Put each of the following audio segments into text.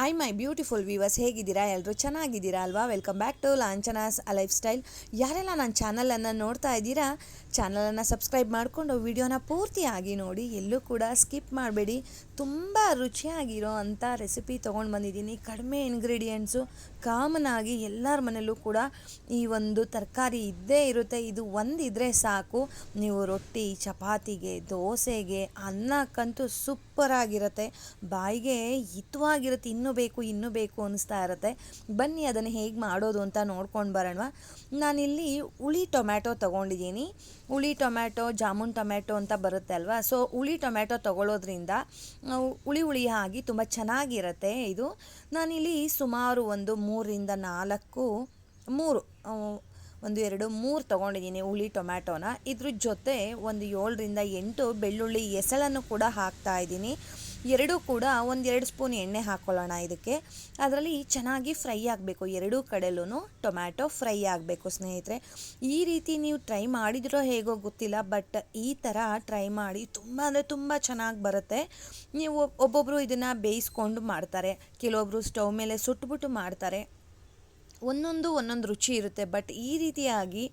I my beautiful viewers ಹೇಗಿದ್ದೀರಾ? ಎಲ್ಲರೂ ಚೆನ್ನಾಗಿದ್ದೀರಾ ಅಲ್ವಾ? Welcome back to Lanchana's life style ಯಾರೆಲ್ಲ ನನ್ನ ಚಾನಲನ್ನು ನೋಡ್ತಾ ಇದ್ದೀರಾ, ಚಾನಲನ್ನು ಸಬ್ಸ್ಕ್ರೈಬ್ ಮಾಡಿಕೊಂಡು ವಿಡಿಯೋನ ಪೂರ್ತಿಯಾಗಿ ನೋಡಿ, ಎಲ್ಲೂ ಕೂಡ ಸ್ಕಿಪ್ ಮಾಡಬೇಡಿ. ತುಂಬ ರುಚಿಯಾಗಿರೋ ಅಂಥ ರೆಸಿಪಿ ತೊಗೊಂಡು ಬಂದಿದ್ದೀನಿ. ಕಡಿಮೆ ಇಂಗ್ರೀಡಿಯೆಂಟ್ಸು ಕಾಮನ್ ಆಗಿ ಎಲ್ಲರ ಮನೆಯಲ್ಲೂ ಕೂಡ ಈ ಒಂದು ತರಕಾರಿ ಇದ್ದೇ ಇರುತ್ತೆ. ಇದು ಒಂದಿದ್ರೆ ಸಾಕು. ನೀವು ರೊಟ್ಟಿ, ಚಪಾತಿಗೆ, ದೋಸೆಗೆ, ಅನ್ನಕ್ಕಂತೂ ಸೂಪರಾಗಿರುತ್ತೆ ಬಾಯಿಗೆ ಹಿತವಾಗಿರುತ್ತೆ. ಇನ್ನೂ ಬೇಕು ಇನ್ನೂ ಬೇಕು ಅನಿಸ್ತಾ ಇರುತ್ತೆ. ಬನ್ನಿ, ಅದನ್ನು ಹೇಗೆ ಮಾಡೋದು ಅಂತ ನೋಡ್ಕೊಂಡು ಬರೋಣ ನಾನಿಲ್ಲಿ ಹುಳಿ ಟೊಮ್ಯಾಟೊ ತೊಗೊಂಡಿದ್ದೀನಿ. ಹುಳಿ ಟೊಮ್ಯಾಟೊ, ಜಾಮೂನ್ ಟೊಮ್ಯಾಟೊ ಅಂತ ಬರುತ್ತೆ ಅಲ್ವಾ? ಸೊ ಹುಳಿ ಟೊಮ್ಯಾಟೊ ತೊಗೊಳ್ಳೋದ್ರಿಂದ ಹುಳಿ ಉಳಿ ಆಗಿ ತುಂಬ ಚೆನ್ನಾಗಿರುತ್ತೆ ಇದು. ನಾನಿಲ್ಲಿ ಸುಮಾರು ಒಂದು ಮೂರರಿಂದ ನಾಲ್ಕು, ಮೂರು ಒಂದು ಎರಡು, ಮೂರು ತೊಗೊಂಡಿದ್ದೀನಿ ಹುಳಿ ಟೊಮ್ಯಾಟೋನ. ಇದ್ರ ಜೊತೆ ಒಂದು ಏಳರಿಂದ ಎಂಟು ಬೆಳ್ಳುಳ್ಳಿ ಎಸಳನ್ನು ಕೂಡ ಹಾಕ್ತಾ ಇದ್ದೀನಿ. ಎರಡೂ ಕೂಡ ಒಂದೆರಡು ಸ್ಪೂನ್ ಎಣ್ಣೆ ಹಾಕ್ಕೊಳ್ಳೋಣ ಇದಕ್ಕೆ. ಅದರಲ್ಲಿ ಚೆನ್ನಾಗಿ ಫ್ರೈ ಆಗಬೇಕು. ಎರಡೂ ಕಡೆಲೂ ಟೊಮ್ಯಾಟೊ ಫ್ರೈ ಆಗಬೇಕು ಸ್ನೇಹಿತರೆ. ಈ ರೀತಿ ನೀವು ಟ್ರೈ ಮಾಡಿದ್ರೋ ಹೇಗೋ ಗೊತ್ತಿಲ್ಲ, ಬಟ್ ಈ ಥರ ಟ್ರೈ ಮಾಡಿ ತುಂಬ ಅಂದರೆ ತುಂಬ ಚೆನ್ನಾಗಿ ಬರುತ್ತೆ. ನೀವು ಒಬ್ಬೊಬ್ಬರು ಇದನ್ನು ಬೇಯಿಸ್ಕೊಂಡು ಮಾಡ್ತಾರೆ. ಕೆಲವೊಬ್ಬರು ಸ್ಟವ್ ಮೇಲೆ ಸುಟ್ಬಿಟ್ಟು ಮಾಡ್ತಾರೆ. ಒಂದೊಂದು ಒಂದೊಂದು ರುಚಿ ಇರುತ್ತೆ. ಬಟ್ ಈ ರೀತಿಯಾಗಿ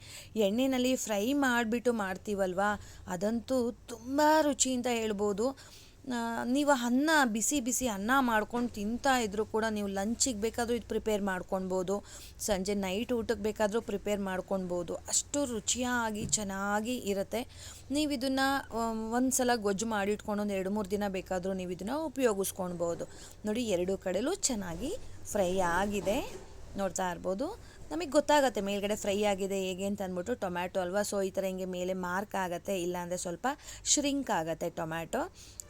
ಎಣ್ಣೆಯಲ್ಲಿ ಫ್ರೈ ಮಾಡಿಬಿಟ್ಟು ಮಾಡ್ತೀವಲ್ವಾ? ಅದಂತೂ ತುಂಬ ರುಚಿ ಅಂತ ಹೇಳ್ಬೋದು. ನೀವು ಅನ್ನ, ಬಿಸಿ ಬಿಸಿ ಅನ್ನ ಮಾಡ್ಕೊಂಡು ತಿಂತಾ ಇದ್ದರೂ ಕೂಡ ನೀವು ಲಂಚಿಗೆ ಬೇಕಾದರೂ ಇದು ಪ್ರಿಪೇರ್ ಮಾಡ್ಕೊಳ್ಬೋದು ಸಂಜೆ ನೈಟ್ ಊಟಕ್ಕೆ ಬೇಕಾದರೂ ಪ್ರಿಪೇರ್ ಮಾಡ್ಕೊಳ್ಬೋದು ಅಷ್ಟು ರುಚಿಯಾಗಿ, ಚೆನ್ನಾಗಿ ಇರುತ್ತೆ. ನೀವು ಇದನ್ನು ಒಂದು ಸಲ ಗೊಜ್ಜು ಮಾಡಿಟ್ಕೊಂಡು ಒಂದು ಎರಡು ಮೂರು ದಿನ ಬೇಕಾದರೂ ನೀವು ಇದನ್ನು ಉಪಯೋಗಿಸ್ಕೊಳ್ಬೋದು ನೋಡಿ, ಎರಡು ಕಡೆಲೂ ಚೆನ್ನಾಗಿ ಫ್ರೈ ಆಗಿದೆ. ನೋಡ್ತಾ ಇರ್ಬೋದು. ನಮಗೆ ಗೊತ್ತಾಗುತ್ತೆ ಮೇಲ್ಗಡೆ ಫ್ರೈ ಆಗಿದೆ ಹೇಗೆ ಅಂತ ಅಂದ್ಬಿಟ್ಟು ಟೊಮ್ಯಾಟೊ ಅಲ್ವಾ? ಸೊ ಈ ಥರ ಹಿಂಗೆ ಮೇಲೆ ಮಾರ್ಕ್ ಆಗುತ್ತೆ ಇಲ್ಲಾಂದರೆ ಸ್ವಲ್ಪ ಶ್ರಿಂಕ್ ಆಗುತ್ತೆ ಟೊಮ್ಯಾಟೊ.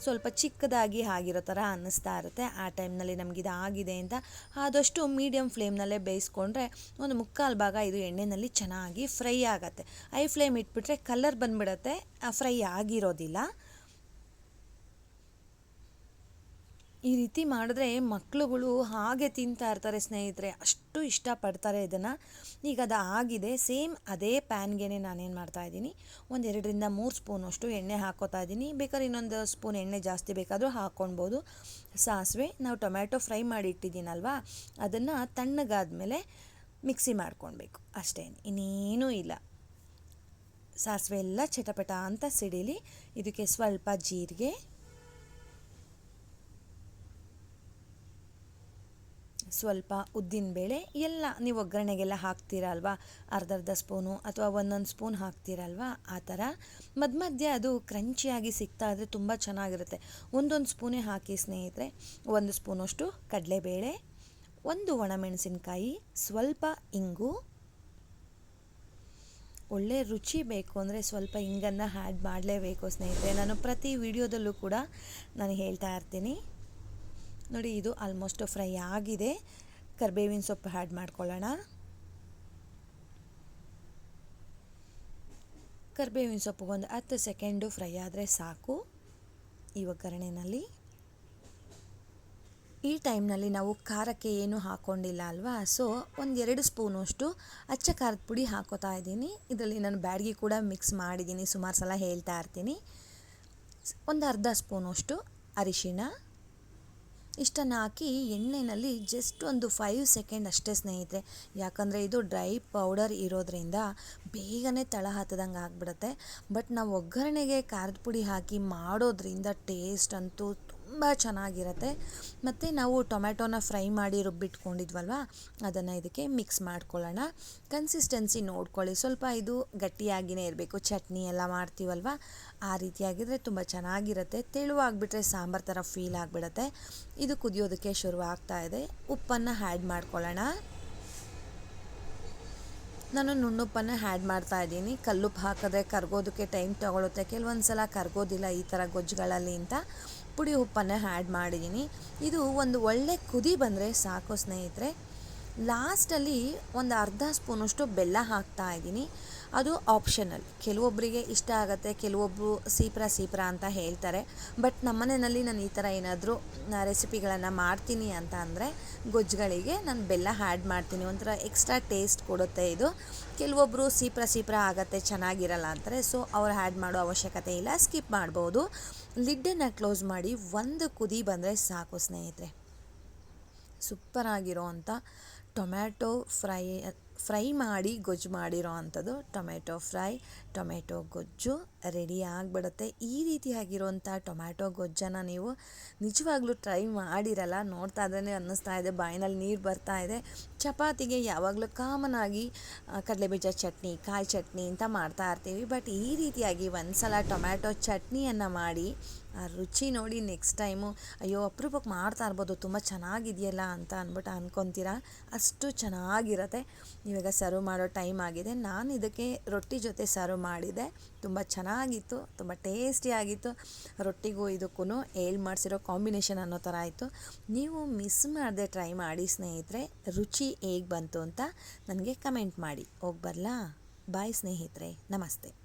ಸ್ವಲ್ಪ ಚಿಕ್ಕದಾಗಿ ಆಗಿರೋ ಥರ ಅನ್ನಿಸ್ತಾ ಇರುತ್ತೆ. ಆ ಟೈಮ್ನಲ್ಲಿ ನಮ್ಗೆ ಇದು ಆಗಿದೆ ಅಂತ ಆದಷ್ಟು ಮೀಡಿಯಮ್ ಫ್ಲೇಮ್ನಲ್ಲೇ ಬೇಯಿಸ್ಕೊಂಡ್ರೆ ಒಂದು ಮುಕ್ಕಾಲು ಭಾಗ ಇದು ಎಣ್ಣೆಯಲ್ಲಿ ಚೆನ್ನಾಗಿ ಫ್ರೈ ಆಗುತ್ತೆ. ಐ ಫ್ಲೇಮ್ ಇಟ್ಬಿಟ್ರೆ ಕಲರ್ ಬಂದ್ಬಿಡುತ್ತೆ ಫ್ರೈ ಆಗಿರೋದಿಲ್ಲ. ಈ ರೀತಿ ಮಾಡಿದ್ರೆ ಮಕ್ಕಳುಗಳು ಹಾಗೆ ತಿಂತಾ ಇರ್ತಾರೆ ಸ್ನೇಹಿತರೆ. ಅಷ್ಟು ಇಷ್ಟಪಡ್ತಾರೆ ಇದನ್ನು. ಈಗ ಅದು ಆಗಿದೆ. ಸೇಮ್ ಅದೇ ಪ್ಯಾನ್ಗೆ ನಾನೇನು ಮಾಡ್ತಾ ಇದ್ದೀನಿ. ಒಂದು ಎರಡರಿಂದ ಮೂರು ಸ್ಪೂನಷ್ಟು ಎಣ್ಣೆ ಹಾಕೋತಾ ಇದ್ದೀನಿ. ಬೇಕಾದ್ರೆ ಇನ್ನೊಂದು ಸ್ಪೂನ್ ಎಣ್ಣೆ ಜಾಸ್ತಿ ಬೇಕಾದರೂ ಹಾಕ್ಕೊಳ್ಬೋದು ಸಾಸಿವೆ, ನಾವು ಟೊಮ್ಯಾಟೊ ಫ್ರೈ ಮಾಡಿ ಇಟ್ಟಿದ್ದೀನಲ್ವಾ? ಅದನ್ನು ತಣ್ಣಗಾದ್ಮೇಲೆ ಮಿಕ್ಸಿ ಮಾಡ್ಕೊಳ್ಬೇಕು. ಅಷ್ಟೇ. ಇನ್ನೇನೂ ಇಲ್ಲ. ಸಾಸಿವೆ ಎಲ್ಲ ಚಟಪಟ ಅಂತ ಸಿಡಿಲಿ. ಇದಕ್ಕೆ ಸ್ವಲ್ಪ ಜೀರಿಗೆ ಸ್ವಲ್ಪ ಉದ್ದಿನ ಬೇಳೆ ಎಲ್ಲ ನೀವು ಒಗ್ಗರಣೆಗೆಲ್ಲ ಹಾಕ್ತೀರಲ್ವಾ? ಅರ್ಧ ಅರ್ಧ ಸ್ಪೂನು ಅಥವಾ ಒಂದೊಂದು ಸ್ಪೂನ್ ಹಾಕ್ತೀರಲ್ವಾ? ಆ ಥರ. ಮಧ್ಯ ಮಧ್ಯೆ ಅದು ಕ್ರಂಚಿಯಾಗಿ ಸಿಗ್ತಾ ಇದ್ರೆ ತುಂಬ ಚೆನ್ನಾಗಿರುತ್ತೆ. ಒಂದೊಂದು ಸ್ಪೂನೇ ಹಾಕಿ ಸ್ನೇಹಿತರೆ. ಒಂದು ಸ್ಪೂನಷ್ಟು ಕಡಲೆಬೇಳೆ, ಒಂದು ಒಣಮೆಣಸಿನ್ಕಾಯಿ, ಸ್ವಲ್ಪ ಇಂಗು. ಒಳ್ಳೆ ರುಚಿ ಬೇಕು ಅಂದರೆ ಸ್ವಲ್ಪ ಇಂಗನ್ನು ಹ್ಯಾಡ್ ಮಾಡಲೇಬೇಕು ಸ್ನೇಹಿತರೆ. ನಾನು ಪ್ರತಿ ವಿಡಿಯೋದಲ್ಲೂ ಕೂಡ ನಾನು ಹೇಳ್ತಾ ಇರ್ತೀನಿ. ನೋಡಿ, ಇದು ಆಲ್ಮೋಸ್ಟ್ ಫ್ರೈ ಆಗಿದೆ. ಕರ್ಬೇವಿನ ಸೊಪ್ಪು ಆ್ಯಡ್ ಮಾಡ್ಕೊಳ್ಳೋಣ. ಕರ್ಬೇವಿನ ಸೊಪ್ಪು ಒಂದು ಹತ್ತು ಸೆಕೆಂಡು ಫ್ರೈ ಆದರೆ ಸಾಕು ಈ ಒಗ್ಗರಣೆಯಲ್ಲಿ ಈ ಟೈಮ್ನಲ್ಲಿ ನಾವು ಖಾರಕ್ಕೆ ಏನು ಹಾಕ್ಕೊಂಡಿಲ್ಲ ಅಲ್ವಾ? ಸೊ ಒಂದೆರಡು ಸ್ಪೂನಷ್ಟು ಅಚ್ಚ ಖಾರದ ಪುಡಿ ಹಾಕೋತಾ ಇದ್ದೀನಿ. ಇದರಲ್ಲಿ ನಾನು ಬ್ಯಾಡ್ಗಿ ಕೂಡ ಮಿಕ್ಸ್ ಮಾಡಿದ್ದೀನಿ. ಸುಮಾರು ಸಲ ಹೇಳ್ತಾ ಇರ್ತೀನಿ. ಒಂದು ಅರ್ಧ ಸ್ಪೂನಷ್ಟು ಅರಿಶಿಣ. ಇಷ್ಟನ್ನು ಹಾಕಿ ಎಣ್ಣೆಯಲ್ಲಿ ಜಸ್ಟ್ ಒಂದು ಫೈವ್ ಸೆಕೆಂಡ್ ಅಷ್ಟೇ ಸ್ನೇಹಿತರೆ. ಯಾಕಂದರೆ ಇದು ಡ್ರೈ ಪೌಡರ್ ಇರೋದ್ರಿಂದ ಬೇಗನೆ ತಳ ಹತ್ತದಂಗೆ ಆಗಿಬಿಡುತ್ತೆ. ಬಟ್ ನಾವು ಒಗ್ಗರಣೆಗೆ ಖಾರದ ಪುಡಿ ಹಾಕಿ ಮಾಡೋದ್ರಿಂದ ಟೇಸ್ಟ್ ಅಂತೂ ತುಂಬ ಚೆನ್ನಾಗಿರುತ್ತೆ. ಮತ್ತು ನಾವು ಟೊಮ್ಯಾಟೋನ ಫ್ರೈ ಮಾಡಿ ರುಬ್ಬಿಟ್ಕೊಂಡಿದ್ವಲ್ವ? ಅದನ್ನು ಇದಕ್ಕೆ ಮಿಕ್ಸ್ ಮಾಡ್ಕೊಳ್ಳೋಣ. ಕನ್ಸಿಸ್ಟೆನ್ಸಿ ನೋಡ್ಕೊಳ್ಳಿ. ಸ್ವಲ್ಪ ಇದು ಗಟ್ಟಿಯಾಗಿಯೇ ಇರಬೇಕು. ಚಟ್ನಿ ಎಲ್ಲ ಮಾಡ್ತೀವಲ್ವ? ಆ ರೀತಿಯಾಗಿದ್ದರೆ ತುಂಬ ಚೆನ್ನಾಗಿರುತ್ತೆ. ತೆಳುವಾಗಿಬಿಟ್ರೆ ಸಾಂಬಾರು ಥರ ಫೀಲ್ ಆಗಿಬಿಡುತ್ತೆ. ಇದು ಕುದಿಯೋದಕ್ಕೆ ಶುರು ಆಗ್ತಾ ಇದೆ. ಉಪ್ಪನ್ನು ಆ್ಯಡ್ ಮಾಡ್ಕೊಳ್ಳೋಣ. ನಾನು ನುಣ್ಣುಪ್ಪನ್ನು ಆ್ಯಡ್ ಮಾಡ್ತಾ ಇದ್ದೀನಿ. ಕಲ್ಲುಪ್ಪು ಹಾಕಿದ್ರೆ ಕರ್ಗೋದಕ್ಕೆ ಟೈಮ್ ತೊಗೊಳುತ್ತೆ. ಕೆಲವೊಂದು ಸಲ ಕರ್ಗೋದಿಲ್ಲ ಈ ಥರ ಗೊಜ್ಜುಗಳಲ್ಲಿ ಅಂತ. ಪುಡಿ ಉಪ್ಪನ್ನು ಆ್ಯಡ್ ಮಾಡಿದ್ದೀನಿ ಇದು ಒಂದು ಒಳ್ಳೆ ಕುದಿ ಬಂದರೆ ಸಾಕು ಸ್ನೇಹಿತರೆ. ಲಾಸ್ಟಲ್ಲಿ ಒಂದು ಅರ್ಧ ಸ್ಪೂನಷ್ಟು ಬೆಲ್ಲ ಹಾಕ್ತಾ ಇದ್ದೀನಿ. ಅದು ಆಪ್ಷನಲ್. ಕೆಲವೊಬ್ಬರಿಗೆ ಇಷ್ಟ ಆಗುತ್ತೆ ಕೆಲವೊಬ್ಬರು ಸೀಪ್ರ ಸೀಪ್ರ ಅಂತ ಹೇಳ್ತಾರೆ. ಬಟ್ ನಮ್ಮನೆಯಲ್ಲಿ ನಾನು ಈ ಥರ ಏನಾದರೂ ರೆಸಿಪಿಗಳನ್ನು ಮಾಡ್ತೀನಿ ಅಂತ ಅಂದರೆ ಗೊಜ್ಜುಗಳಿಗೆ ನಾನು ಬೆಲ್ಲ ಆ್ಯಡ್ ಮಾಡ್ತೀನಿ. ಒಂಥರ ಎಕ್ಸ್ಟ್ರಾ ಟೇಸ್ಟ್ ಕೊಡುತ್ತೆ ಇದು. ಕೆಲವೊಬ್ಬರು ಸೀಪ್ರ ಸೀಪ್ರ ಆಗುತ್ತೆ, ಚೆನ್ನಾಗಿರಲ್ಲ ಅಂತಾರೆ. ಸೊ, ಅವ್ರು ಆ್ಯಡ್ ಮಾಡೋ ಅವಶ್ಯಕತೆ ಇಲ್ಲ. ಸ್ಕಿಪ್ ಮಾಡ್ಬೋದು. ಲಿಡ್ಡನ್ನು ಕ್ಲೋಸ್ ಮಾಡಿ ಒಂದು ಕುದಿ ಬಂದರೆ ಸಾಕು ಸ್ನೇಹಿತರೆ. ಸೂಪರಾಗಿರೋ ಅಂಥ ಟೊಮ್ಯಾಟೊ ಫ್ರೈ ಫ್ರೈ ಮಾಡಿ ಗೊಜ್ಜು ಮಾಡಿರೋ ಅಂಥದ್ದು ಟೊಮೆಟೊ ಫ್ರೈ ಟೊಮೆಟೊ ಗೊಜ್ಜು. ರೆಡಿ ಆಗಿಬಿಡುತ್ತೆ. ಈ ರೀತಿಯಾಗಿರುವಂಥ ಟೊಮ್ಯಾಟೊ ಗೊಜ್ಜನ ನೀವು ನಿಜವಾಗ್ಲೂ ಟ್ರೈ ಮಾಡಿರಲ್ಲ. ನೋಡ್ತಾ ಇದ್ರೇ ಅನ್ನಿಸ್ತಾ ಇದೆ, ಬಾಯಿನಲ್ಲಿ ನೀರು ಬರ್ತಾ ಇದೆ. ಚಪಾತಿಗೆ ಯಾವಾಗಲೂ ಕಾಮನ್ ಆಗಿ ಕಡಲೆಬೀಜ ಚಟ್ನಿ, ಕಾಯಿ ಚಟ್ನಿ ಅಂತ ಮಾಡ್ತಾ ಇರ್ತೀವಿ. ಬಟ್ ಈ ರೀತಿಯಾಗಿ ಒಂದು ಸಲ ಟೊಮ್ಯಾಟೊ ಚಟ್ನಿಯನ್ನು ಮಾಡಿ, ಆ, ರುಚಿ ನೋಡಿ ನೆಕ್ಸ್ಟ್ ಟೈಮು ಅಯ್ಯೋ ಅಪರೂಪಕ್ಕೆ ಮಾಡ್ತಾ ಇರ್ಬೋದು, ತುಂಬ ಚೆನ್ನಾಗಿದೆಯಲ್ಲ ಅಂತ ಅಂದ್ಬಿಟ್ಟು ಅಂದ್ಕೊತೀರಾ ಅಷ್ಟು ಚೆನ್ನಾಗಿರತ್ತೆ. ಇವಾಗ ಸರ್ವ್ ಮಾಡೋ ಟೈಮ್ ಆಗಿದೆ. ನಾನು ಇದಕ್ಕೆ ರೊಟ್ಟಿ ಜೊತೆ ಸರ್ವ್ ಮಾಡಿದೆ. ತುಂಬ ಚೆನ್ನಾಗಿತ್ತು, ತುಂಬ ಟೇಸ್ಟಿಯಾಗಿತ್ತು ರೊಟ್ಟಿಗೂ ಇದಕ್ಕೂ ಏಳು ಮಾಡಿಸಿರೋ ಕಾಂಬಿನೇಷನ್ ಅನ್ನೋ ಥರ ಆಯಿತು. ನೀವು ಮಿಸ್ ಮಾಡದೆ ಟ್ರೈ ಮಾಡಿ ಸ್ನೇಹಿತರೆ, ರುಚಿ ಹೇಗೆ ಬಂತು ಅಂತ ನನಗೆ ಕಮೆಂಟ್ ಮಾಡಿ. ಹೋಗಿ ಬರಲಾ? ಬಾಯ್ ಸ್ನೇಹಿತರೆ. ನಮಸ್ತೆ.